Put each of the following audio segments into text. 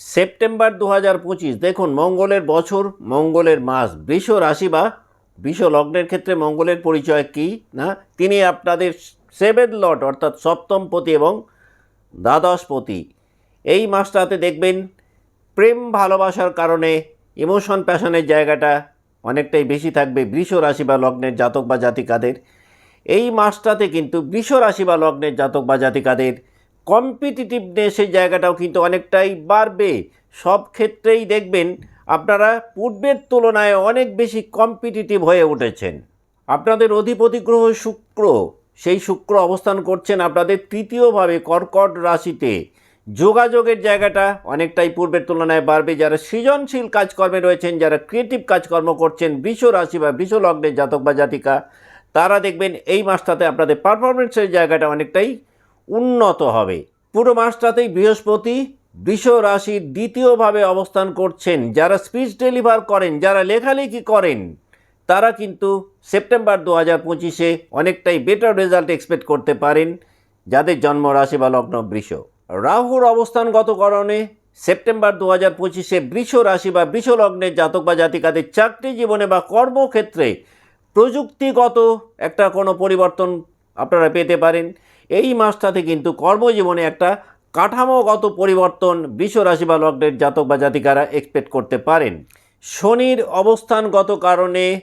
September দু হাজার পঁচিশ, দেখুন, মঙ্গলের বছর, মঙ্গলের মাস, বৃষ রাশি বা বৃষ লগ্নের ক্ষেত্রে মঙ্গলের পরিচয় কী? না, তিনি আপনাদের সেভেন লট অর্থাৎ সপ্তমপতি এবং দ্বাদশপতি। এই মাসটাতে দেখবেন, প্রেম ভালোবাসার কারণে ইমোশন প্যাশনের জায়গাটা অনেকটাই বেশি থাকবে বৃষ রাশি বা লগ্নের জাতক বা জাতিকাদের। এই মাসটাতে কিন্তু বৃষ রাশি বা লগ্নের জাতক বা জাতিকাদের কম্পিটিটিভনেসের জায়গাটাও কিন্তু অনেকটাই বাড়বে। সব ক্ষেত্রেই দেখবেন আপনারা পূর্বের তুলনায় অনেক বেশি কম্পিটিটিভ হয়ে উঠেছেন। আপনাদের অধিপতি গ্রহ শুক্র, সেই শুক্র অবস্থান করছেন আপনাদের তৃতীয়ভাবে কর্কট রাশিতে। যোগাযোগের জায়গাটা অনেকটাই পূর্বের তুলনায় বাড়বে। যারা সৃজনশীল কাজকর্মে রয়েছেন, যারা ক্রিয়েটিভ কাজকর্ম করছেন, বৃষ রাশি বা বৃষ লগ্নের জাতক বা জাতিকা, তারা দেখবেন এই মাসটাতে আপনাদের পারফরমেন্সের জায়গাটা অনেকটাই উন্নত হবে। পুরো মাসটাতেই বৃহস্পতি বৃষ রাশির দ্বিতীয়ভাবে অবস্থান করছেন। যারা স্পিচ ডেলিভার করেন, যারা লেখালেখি করেন, তারা কিন্তু সেপ্টেম্বর দু হাজার পঁচিশে অনেকটাই বেটার রেজাল্ট এক্সপেক্ট করতে পারেন যাদের জন্ম রাশি বা লগ্ন বৃষ। রাহুর অবস্থানগত কারণে সেপ্টেম্বর দু হাজার পঁচিশে বৃষ রাশি বা বৃষ লগ্নের জাতক বা জাতিকাদের চাকরি জীবনে বা কর্মক্ষেত্রে প্রযুক্তিগত একটা কোনো পরিবর্তন আপনারা পেতে পারেন। এই মাসটাতে কিন্তু কর্মজীবনে একটা কাঠামোগত পরিবর্তন রাশি বা লগ্নের জাতক বা জাতিকারা এক্সপেক্ট করতে পারেন। শনির অবস্থানগত কারণে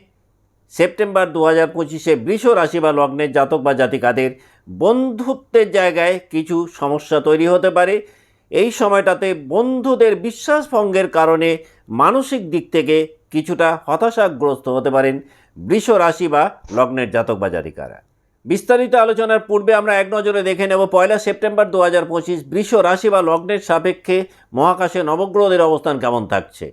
সেপ্টেম্বর দু হাজার পঁচিশে বৃষ রাশি বা লগ্নের জাতক বা জাতিকাদের বন্ধুত্বের জায়গায় কিছু সমস্যা তৈরি হতে পারে। এই সময়টাতে বন্ধুদের বিশ্বাস ভঙ্গের কারণে মানসিক দিক থেকে কিছুটা হতাশাগ্রস্ত হতে পারেন বৃষ রাশি বা লগ্নের জাতক বা জাতিকারা। বিস্তারিত আলোচনার পূর্বে আমরা এক নজরে দেখে নেব পয়লা সেপ্টেম্বর দু হাজার পঁচিশ বৃষ রাশি বা লগ্নের সাপেক্ষে মহাকাশে নবগ্রহদের অবস্থান কেমন থাকছে?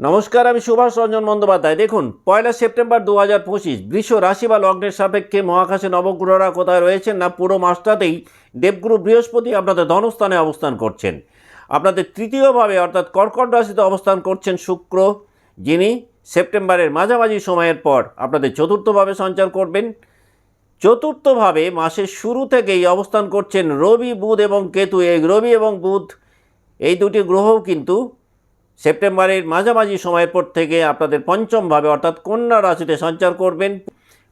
নমস্কার, আমি সুভাষ রঞ্জন বন্দ্যোপাধ্যায়। দেখুন, পয়লা সেপ্টেম্বর দু হাজার পঁচিশ বৃষ রাশি বা লগ্নের সাপেক্ষে মহাকাশে নবগ্রহরা কোথায় রয়েছেন না পুরো মাসটাতেই দেবগুরু বৃহস্পতি আপনাদের ধনস্থানে অবস্থান করছেন। আপনাদের তৃতীয়ভাবে অর্থাৎ কর্কট রাশিতে অবস্থান করছেন শুক্র, যিনি সেপ্টেম্বরের মাঝামাঝি সময়ের পর আপনাদের চতুর্থভাবে সঞ্চার করবেন। চতুর্থভাবে মাসের শুরু থেকেই অবস্থান করছেন রবি, বুধ এবং কেতু। এই রবি এবং বুধ, এই দুটি গ্রহও কিন্তু সেপ্টেম্বরের মাঝামাঝি সময়ের পর থেকে আপনাদের পঞ্চমভাবে অর্থাৎ কন্যা রাশিতে সঞ্চার করবেন।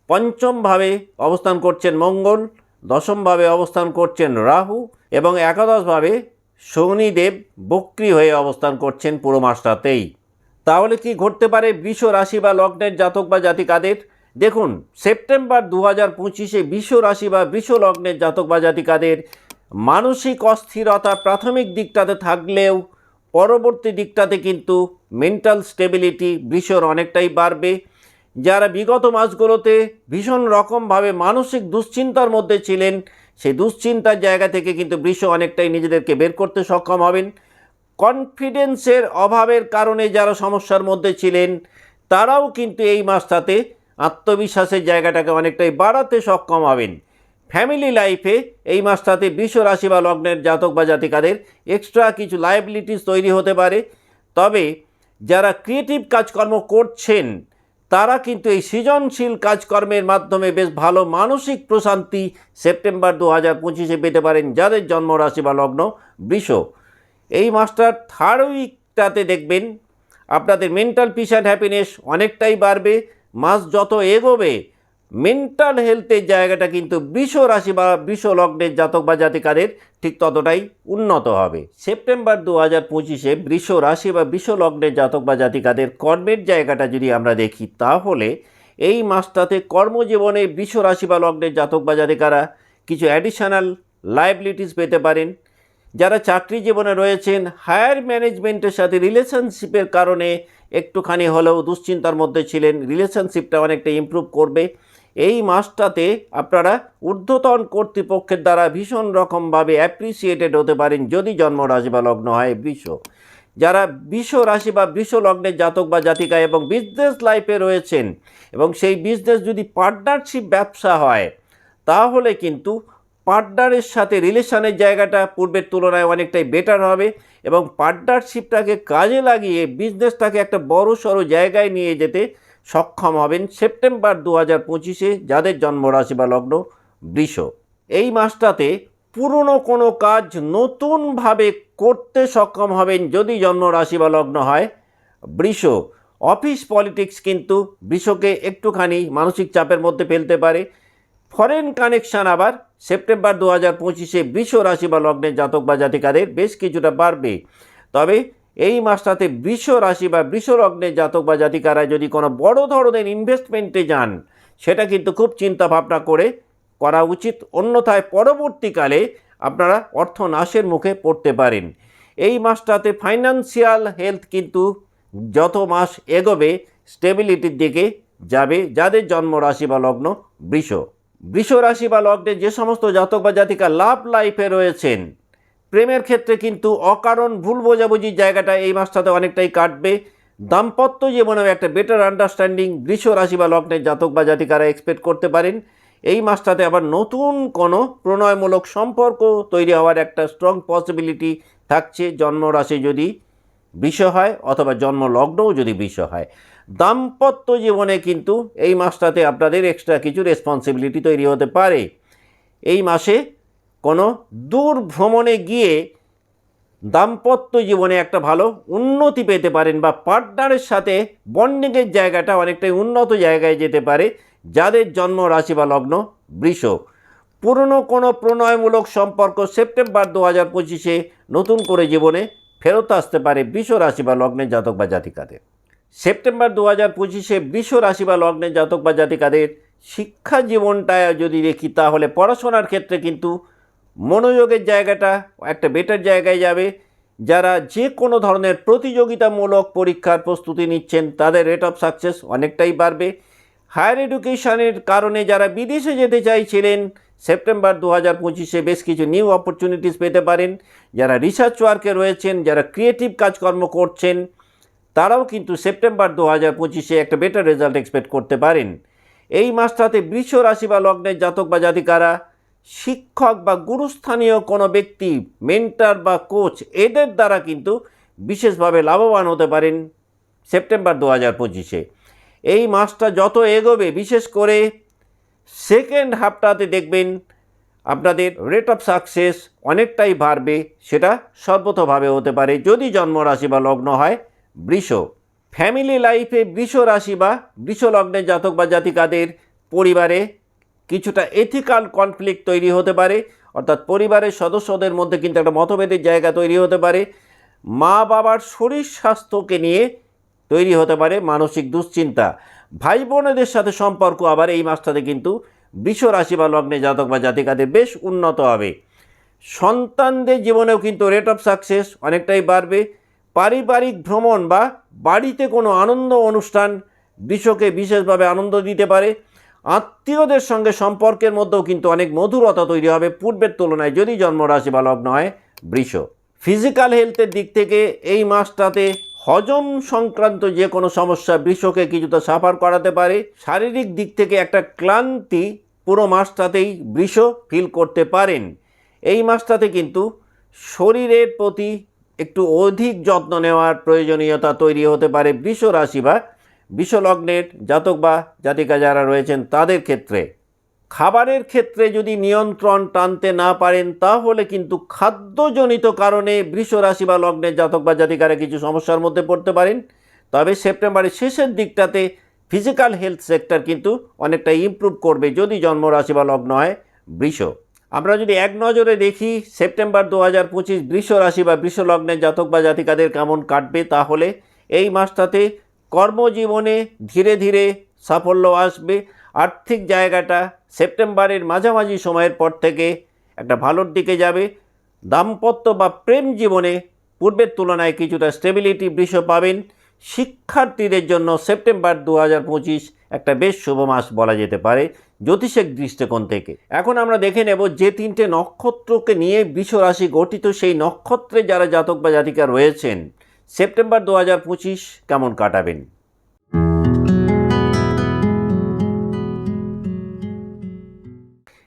পঞ্চমভাবে অবস্থান করছেন মঙ্গল, দশমভাবে অবস্থান করছেন রাহু এবং একাদশভাবে শনিদেব বক্রি হয়ে অবস্থান করছেন পুরো মাসটাতেই তাহলে কি ঘটতে পারে বৃষ রাশি বা লগ্নের জাতক বা জাতিকাদের? দেখুন, সেপ্টেম্বর দু হাজার পঁচিশে বিশ্ব রাশি বা বিশ্ব লগ্নের জাতক বা জাতিকাদের মানসিক অস্থিরতা প্রাথমিক দিকটাতে থাকলেও পরবর্তী দিকটাতে কিন্তু মেন্টাল স্টেবিলিটি বৃষর অনেকটাই বাড়বে। যারা বিগত মাসগুলোতে ভীষণ রকমভাবে মানসিক দুশ্চিন্তার মধ্যে ছিলেন সেই দুশ্চিন্তার জায়গা থেকে কিন্তু বৃষ অনেকটাই নিজেদেরকে বের করতে সক্ষম হবেন। কনফিডেন্সের অভাবের কারণে যারা সমস্যার মধ্যে ছিলেন, তারাও কিন্তু এই মাসটাতে আত্মবিশ্বাসের জায়গাটাকে অনেকটাই বাড়াতে সক্ষম হবেন। ফ্যামিলি লাইফে এই মাসটাতে বিশ্ব রাশি বা লগ্নের জাতক বা জাতিকাদের এক্সট্রা কিছু লাইবিলিটিস তৈরি হতে পারে। তবে যারা ক্রিয়েটিভ কাজকর্ম করছেন তারা কিন্তু এই সৃজনশীল কাজকর্মের মাধ্যমে বেশ ভালো মানসিক প্রশান্তি সেপ্টেম্বর দু হাজার পঁচিশে পেতে পারেন, যাদের জন্মরাশি বা লগ্ন বৃষ। এই মাসটার থার্ড উইকটাতে দেখবেন, আপনাদের মেন্টাল পিস অ্যান্ড হ্যাপিনেস অনেকটাই বাড়বে, মাস যত এগোবে মেন্টাল হেলথের জায়গাটা কিন্তু বৃষ রাশি বা বৃষ লগ্নের জাতক বা জাতিকাদের ঠিক ততটাই উন্নত হবে। সেপ্টেম্বর দু হাজার পঁচিশে বৃষ রাশি বা বৃষ লগ্নের জাতক বা জাতিকাদের কর্মের জায়গাটা যদি আমরা দেখি, তাহলে এই মাসটাতে কর্মজীবনে বৃষ রাশি বা লগ্নের জাতক বা জাতিকারা কিছু অ্যাডিশনাল লাইবিলিটিস পেতে পারেন। যারা চাকরি জীবনে রয়েছেন হায়ার ম্যানেজমেন্টের সাথে রিলেশনশিপের কারণে একটুখানি হলেও দুশ্চিন্তার মধ্যে ছিলেন রিলেশনশিপটা অনেকটা ইমপ্রুভ করবে। এই মাসটাতে আপনারা ঊর্ধ্বতন কর্তৃপক্ষের দ্বারা ভীষণ রকমভাবে অ্যাপ্রিসিয়েটেড হতে পারেন যদি জন্ম রাশি বা লগ্ন হয় বৃষ। যারা বৃষ রাশি বা বৃষ লগ্নের জাতক বা জাতিকা এবং বিজনেস লাইফে রয়েছেন এবং সেই বিজনেস যদি পার্টনারশিপ ব্যবসা হয়, তাহলে কিন্তু পার্টনারের সাথে রিলেশনের জায়গাটা পূর্বের তুলনায় অনেকটাই বেটার হবে এবং পার্টনারশিপটাকে কাজে লাগিয়ে বিজনেসটাকে একটা বড় সড়ো জায়গায় নিয়ে যেতে সক্ষম হবেন সেপ্টেম্বর দু হাজার পঁচিশে, যাদের জন্মরাশি বা লগ্ন বৃষ। এই মাসটাতে পুরনো কোনো কাজ নতুনভাবে করতে সক্ষম হবেন যদি জন্মরাশি বা লগ্ন হয় বৃষ। অফিস পলিটিক্স কিন্তু বৃষকে একটুখানি মানসিক চাপের মধ্যে ফেলতে পারে। ফরেন কানেকশন আবার সেপ্টেম্বর দু হাজার পঁচিশে বৃষ রাশি বা লগ্নের জাতক বা জাতিকাদের বেশ কিছুটা বাড়বে। তবে এই মাসটাতে বৃষ রাশি বা বৃষ জাতক বা জাতিকারা যদি কোনো বড় ধরনের ইনভেস্টমেন্টে যান, সেটা কিন্তু খুব চিন্তা ভাবনা করে করা উচিত। অন্যথায় পরবর্তীকালে আপনারা অর্থ নাশের মুখে পড়তে পারেন। এই মাসটাতে ফাইন্যান্সিয়াল হেলথ কিন্তু যত মাস এগোবে স্টেবিলিটির দিকে যাবে যাদের জন্ম রাশি বা লগ্ন বৃষ। বৃষ রাশি বা লগ্নে যে সমস্ত জাতক বা জাতিকা লাভ লাইফে রয়েছেন প্রেমের ক্ষেত্রে কিন্তু অকারণ ভুল বোঝাবুঝির জায়গাটা এই মাসটাতে অনেকটাই কাটবে। দাম্পত্য জীবনেও একটা বেটার আন্ডারস্ট্যান্ডিং বৃষ রাশি বা লগ্নের জাতক বা জাতিকারা এক্সপেক্ট করতে পারেন। এই মাসটাতে আবার নতুন কোনো প্রণয়মূলক সম্পর্ক তৈরি হওয়ার একটা স্ট্রং পসিবিলিটি থাকছে জন্ম রাশি যদি বিষ হয় অথবা জন্ম লগ্নও যদি বিষ হয়। দাম্পত্য জীবনে কিন্তু এই মাসটাতে আপনাদের এক্সট্রা কিছু রেসপন্সিবিলিটি তৈরি হতে পারে। এই মাসে কোনো দূর ভ্রমণে গিয়ে দাম্পত্য জীবনে একটা ভালো উন্নতি পেতে পারেন বা পার্টনারের সাথে বন্ডিংয়ের জায়গাটা অনেকটাই উন্নত জায়গায় যেতে পারে, যাদের জন্ম রাশি বা লগ্ন বৃষ। পুরনো কোনো প্রণয়মূলক সম্পর্ক সেপ্টেম্বর দু হাজার পঁচিশে নতুন করে জীবনে ফেরত আসতে পারে বৃষ রাশি বা লগ্নের জাতক বা জাতিকাদের। সেপ্টেম্বর দু হাজার পঁচিশে বৃষ রাশি বা লগ্নের জাতক বা জাতিকাদের শিক্ষা জীবনটা যদি দেখি, তাহলে পড়াশোনার ক্ষেত্রে কিন্তু মনোযোগের জায়গাটা একটা বেটার জায়গায় যাবে। যারা যে কোনো ধরনের প্রতিযোগিতামূলক পরীক্ষার প্রস্তুতি নিচ্ছেন, তাদের রেট অফ সাকসেস অনেকটাই বাড়বে। হায়ার এডুকেশনের কারণে যারা বিদেশে যেতে চাইছিলেন সেপ্টেম্বর দু হাজার পঁচিশে বেশ কিছু নিউ অপরচুনিটিস পেতে পারেন। যারা রিসার্চ ওয়ার্কে রয়েছেন, যারা ক্রিয়েটিভ কাজকর্ম করছেন, তারাও কিন্তু সেপ্টেম্বর দু হাজার পঁচিশে একটা বেটার রেজাল্ট এক্সপেক্ট করতে পারেন। এই মাসটাতে বৃষ রাশি বা লগ্নের জাতক বা জাতিকারা শিক্ষক বা গুরুস্থানীয় কোনো ব্যক্তি মেন্টার বা কোচ এদের দ্বারা কিন্তু বিশেষভাবে লাভবান হতে পারেন সেপ্টেম্বর দু হাজার পঁচিশে। এই মাসটা যত এগোবে, বিশেষ করে সেকেন্ড হাফটাতে দেখবেন আপনাদের রেট অফ সাকসেস অনেকটাই বাড়বে, সেটা সর্বতভাবে হতে পারে। যদি জন্ম রাশি বা লগ্ন হয়, বৃষ। ফ্যামিলি লাইফে বৃষ রাশি বা বৃষ লগ্নের জাতক বা জাতিকাদের পরিবারে কিছুটা এথিক্যাল কনফ্লিক্ট তৈরি হতে পারে, অর্থাৎ পরিবারের সদস্যদের মধ্যে কিন্তু একটা মতভেদের জায়গা তৈরি হতে পারে মা বাবার শরীর স্বাস্থ্যকে নিয়ে তৈরি হতে পারে মানসিক দুশ্চিন্তা। ভাই বোনেদের সাথে সম্পর্ক আবার এই মাসটাতে কিন্তু বৃষ রাশি বা লগ্নে জাতক বা জাতিকাদের বেশ উন্নত হবে। সন্তানদের জীবনেও কিন্তু রেট অফ সাকসেস অনেকটাই বাড়বে। পারিবারিক ভ্রমণ বা বাড়িতে কোনো আনন্দ অনুষ্ঠান বিশ্বকে বিশেষভাবে আনন্দ দিতে পারে। আত্মীয়দের সঙ্গে সম্পর্কের মধ্যেও কিন্তু অনেক মধুরতা তৈরি হবে পূর্বের তুলনায়। যদি জন্মরাশি বা লগ্ন হয় বৃষ ফিজিক্যাল হেলথের দিক থেকে এই মাসটাতে হজম সংক্রান্ত যে কোনো সমস্যা বৃষকে কিছুটা সাফার করাতে পারে। শারীরিক দিক থেকে একটা ক্লান্তি পুরো মাসটাতেই বৃষ ফিল করতে পারেন। এই মাসটাতে কিন্তু শরীরের প্রতি একটু অধিক যত্ন নেওয়ার প্রয়োজনীয়তা তৈরি হতে পারে বৃষ রাশি বা বিষলগ্নের জাতক বা জাতিকা যারা রয়েছেন তাদের ক্ষেত্রে, খাবারের ক্ষেত্রে যদি নিয়ন্ত্রণ টানতে না পারেন, তাহলে কিন্তু খাদ্যজনিত কারণে বৃষ রাশি বা লগ্নের জাতক বা জাতিকারা কিছু সমস্যার মধ্যে পড়তে পারেন। তবে সেপ্টেম্বরের শেষের দিকটাতে ফিজিক্যাল হেলথ সেক্টর কিন্তু অনেকটা ইমপ্রুভ করবে যদি জন্ম রাশি বা লগ্ন হয় বৃষ। আমরা যদি এক নজরে দেখি, সেপ্টেম্বর দু হাজার পঁচিশ বৃষ রাশি বা বৃষ লগ্নের জাতক বা জাতিকাদের কেমন কাটবে, তাহলে এই মাসটাতে কর্মজীবনে ধীরে ধীরে সাফল্য আসবে। আর্থিক জায়গাটা সেপ্টেম্বরের মাঝামাঝি সময়ের পর থেকে একটা ভালোর দিকে যাবে। দাম্পত্য বা প্রেম জীবনে পূর্বের তুলনায় কিছুটা স্টেবিলিটি বৃষ পাবেন। শিক্ষার্থীদের জন্য সেপ্টেম্বর দু হাজার পঁচিশ একটা বেশ শুভ মাস বলা যেতে পারে জ্যোতিষের দৃষ্টিকোণ থেকে। এখন আমরা দেখে নেব যে তিনটে নক্ষত্রকে নিয়ে বৃষ রাশি গঠিত সেই নক্ষত্রে যারা জাতক বা জাতিকা রয়েছেন। সেপ্টেম্বর দু হাজার পঁচিশ কেমন কাটাবেন?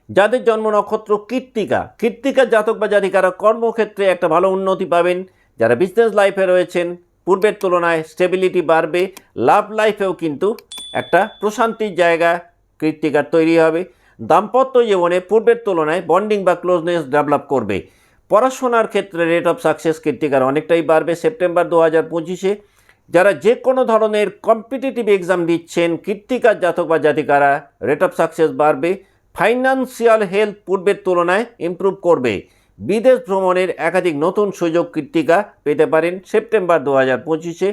যাদের জন্ম নক্ষত্র কৃত্তিকা, কৃত্তিকার জাতক বা জাতিকারা কর্মক্ষেত্রে একটা ভালো উন্নতি পাবেন। যারা বিজনেস লাইফে রয়েছেন, পূর্বের তুলনায় স্টেবিলিটি বাড়বে লাভ লাইফেও কিন্তু একটা প্রশান্তির জায়গা কৃত্তিকার তৈরি হবে। দাম্পত্য জীবনে পূর্বের তুলনায় বন্ডিং বা ক্লোজনেস ডেভেলপ করবে। পড়াশোনার ক্ষেত্রে রেট অফ সাকসেস কৃত্তিকার অনেকটাই বাড়বে। সেপ্টেম্বর দু হাজার পঁচিশে যারা যে কোনো ধরনের কম্পিটিটিভ এক্সাম দিচ্ছেন, কৃত্তিকার জাতক বা জাতিকারা রেট অফ সাকসেস বাড়বে। ফাইন্যান্সিয়াল হেলথ পূর্বের তুলনায় ইমপ্রুভ করবে। বিদেশ ভ্রমণের একাধিক নতুন সুযোগ কৃত্তিকা পেতে পারেন সেপ্টেম্বর দু হাজার পঁচিশে।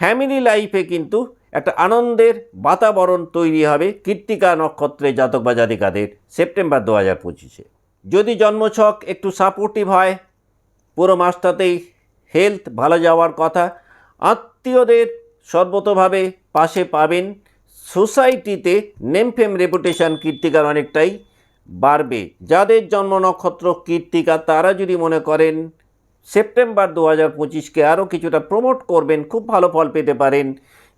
ফ্যামিলি লাইফে কিন্তু একটা আনন্দের বাতাবরণ তৈরি হবে কৃত্তিকা নক্ষত্রে জাতক বা জাতিকাদের সেপ্টেম্বর দু হাজার পঁচিশে। যদি জন্মছক একটু সাপোর্টিভ হয়, পুরো মাসটাতেই হেলথ ভালো যাওয়ার কথা, আত্মীয়দের সর্বতভাবে পাশে পাবেন। সোসাইটিতে নেমফেম রেপুটেশন কীর্তিকার অনেকটাই বাড়বে। যাদের জন্ম নক্ষত্র কীর্তিকা, তারা যদি মনে করেন সেপ্টেম্বর দু হাজার পঁচিশকে আরও কিছুটা প্রমোট করবেন, খুব ভালো ফল পেতে পারেন।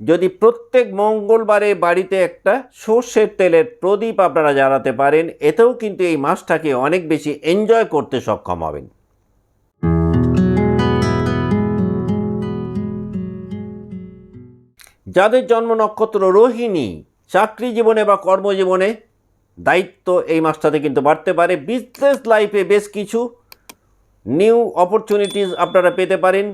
যদি প্রত্যেক মঙ্গলবারে বাড়িতে একটা সর্ষের তেলের প্রদীপ আপনারা জ্বালাতে পারেন, এতেও কিন্তু এই মাসটাকে অনেক বেশি এনজয় করতে সক্ষম হবেন। যাদের জন্ম নক্ষত্র রোহিণী, চাকরি জীবনে বা কর্মজীবনে দায়িত্ব এই মাসটাতে কিন্তু বাড়তে পারে। বিজনেস লাইফে বেশ কিছু নিউ অপরচুনিটিস আপনারা পেতে পারেন।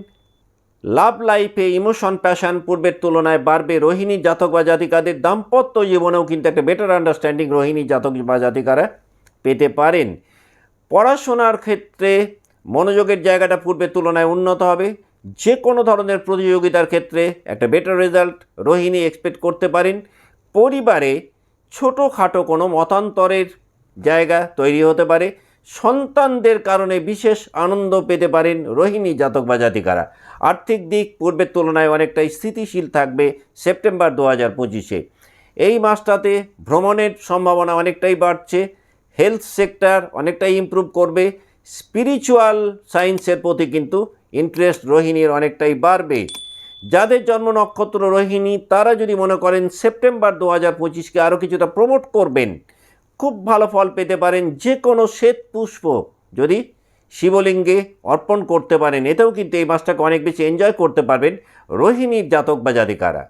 লাভ লাইফে ইমোশন, প্যাশন পূর্বের তুলনায় বাড়বে। রোহিণী জাতক বা জাতিকাদের দাম্পত্য জীবনেও কিন্তু একটা বেটার আন্ডারস্ট্যান্ডিং রোহিণী জাতক বা জাতিকারা পেতে পারেন। পড়াশোনার ক্ষেত্রে মনোযোগের জায়গাটা পূর্বের তুলনায় উন্নত হবে। যে কোনো ধরনের প্রতিযোগিতার ক্ষেত্রে একটা বেটার রেজাল্ট রোহিণী এক্সপেক্ট করতে পারেন। পরিবারে ছোটোখাটো কোনো মতান্তরের জায়গা তৈরি হতে পারে। সন্তানদের কারণে বিশেষ আনন্দ পেতে পারেন রোহিণী জাতক বা জাতিকারা আর্থিক দিক পূর্বের তুলনায় অনেকটাই স্থিতিশীল থাকবে সেপ্টেম্বর দু হাজার পঁচিশে। এই মাসটাতে ভ্রমণের সম্ভাবনা অনেকটাই বাড়ছে, হেলথ সেক্টর অনেকটাই ইমপ্রুভ করবে, স্পিরিচুয়াল সায়েন্সের প্রতি কিন্তু ইন্টারেস্ট রোহিণীর অনেকটাই বাড়বে। যাদের জন্ম নক্ষত্র রোহিণী, তারা যদি মনে করেন সেপ্টেম্বর দু হাজার পঁচিশকে আরও কিছুটা প্রমোট করবেন খুব ভালো ফল পেতে পারেন যে কোনো শ্বেত পুষ্প। যদি শিবলিঙ্গে অর্পণ করতে পারেন, এতেও কিন্তু এই মাসটাকে অনেক বেশি এনজয় করতে পারবেন রোহিণীর জাতক বা জাতিকারা।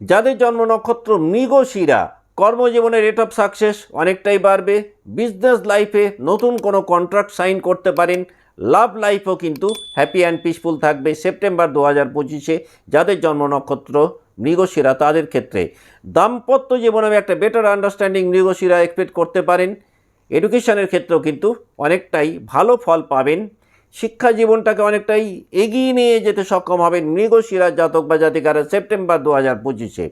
যাদের জন্ম নক্ষত্র মৃগশিরা কর্মজীবনে রেট অফ সাকসেস অনেকটাই বাড়বে। বিজনেস লাইফে নতুন কোনো কন্ট্রাক্ট সাইন করতে পারেন। লাভ লাইফও কিন্তু হ্যাপি অ্যান্ড পিসফুল থাকবে সেপ্টেম্বর দু হাজার পঁচিশে। যাদের জন্ম নক্ষত্র মৃগশিরা, তাদের ক্ষেত্রে। দাম্পত্য জীবনে একটা বেটার আন্ডারস্ট্যান্ডিং মৃগশিরা এক্সপেক্ট করতে পারেন। এডুকেশনের ক্ষেত্রেও কিন্তু অনেকটাই ভালো ফল পাবেন। শিক্ষা জীবনটাকে অনেকটাই এগিয়ে নিয়ে যেতে সক্ষম হবেন মৃগশিরা জাতক বা জাতিকারা সেপ্টেম্বর দু হাজার পঁচিশে।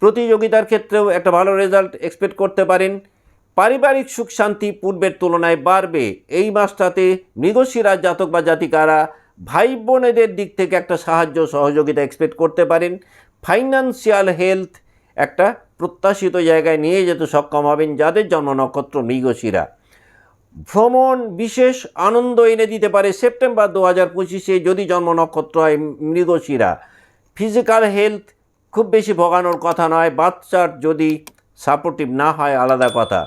প্রতিযোগিতার ক্ষেত্রেও একটা ভালো রেজাল্ট এক্সপেক্ট করতে পারেন। পারিবারিক সুখ শান্তি পূর্বের তুলনায় বাড়বে। এই মাসটাতে মৃগশিরা জাতক বা জাতিকারা ভাই বোনেদের দিক থেকে একটা সাহায্য, সহযোগিতা এক্সপেক্ট করতে পারেন। ফাইন্যান্সিয়াল হেলথ একটা প্রত্যাশিত জায়গায় নিয়ে যেতে সক্ষম হবেন যাদের জন্ম নক্ষত্র মৃগশিরা। ভ্রমণ বিশেষ আনন্দ এনে দিতে পারে সেপ্টেম্বর দু হাজার পঁচিশে যদি জন্ম নক্ষত্র হয় মৃগশিরা। ফিজিক্যাল হেলথ খুব বেশি ভোগানোর কথা নয়, বাচ্চার যদি সাপোর্টিভ না হয় আলাদা কথা।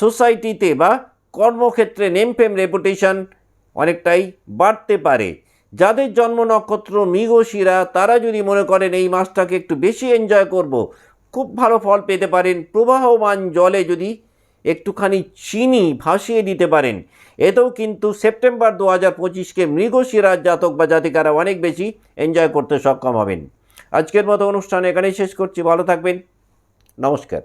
সোসাইটিতে বা কর্মক্ষেত্রে নেমফেম রেপুটেশন অনেকটাই বাড়তে পারে। যাদের জন্ম নক্ষত্র মৃগশিরা, তারা যদি মনে করেন এই মাসটাকে একটু বেশি এনজয় করব, খুব ভালো ফল পেতে পারেন। প্রবাহমান জলে যদি একটুখানি চিনি ভাসিয়ে দিতে পারেন, এতেও কিন্তু সেপ্টেম্বর দু হাজার পঁচিশকে মৃগশিরার জাতক বা জাতিকারা অনেক বেশি এনজয় করতে সক্ষম হবেন। আজকের মতো অনুষ্ঠান এখানেই শেষ করছি। ভালো থাকবেন। নমস্কার।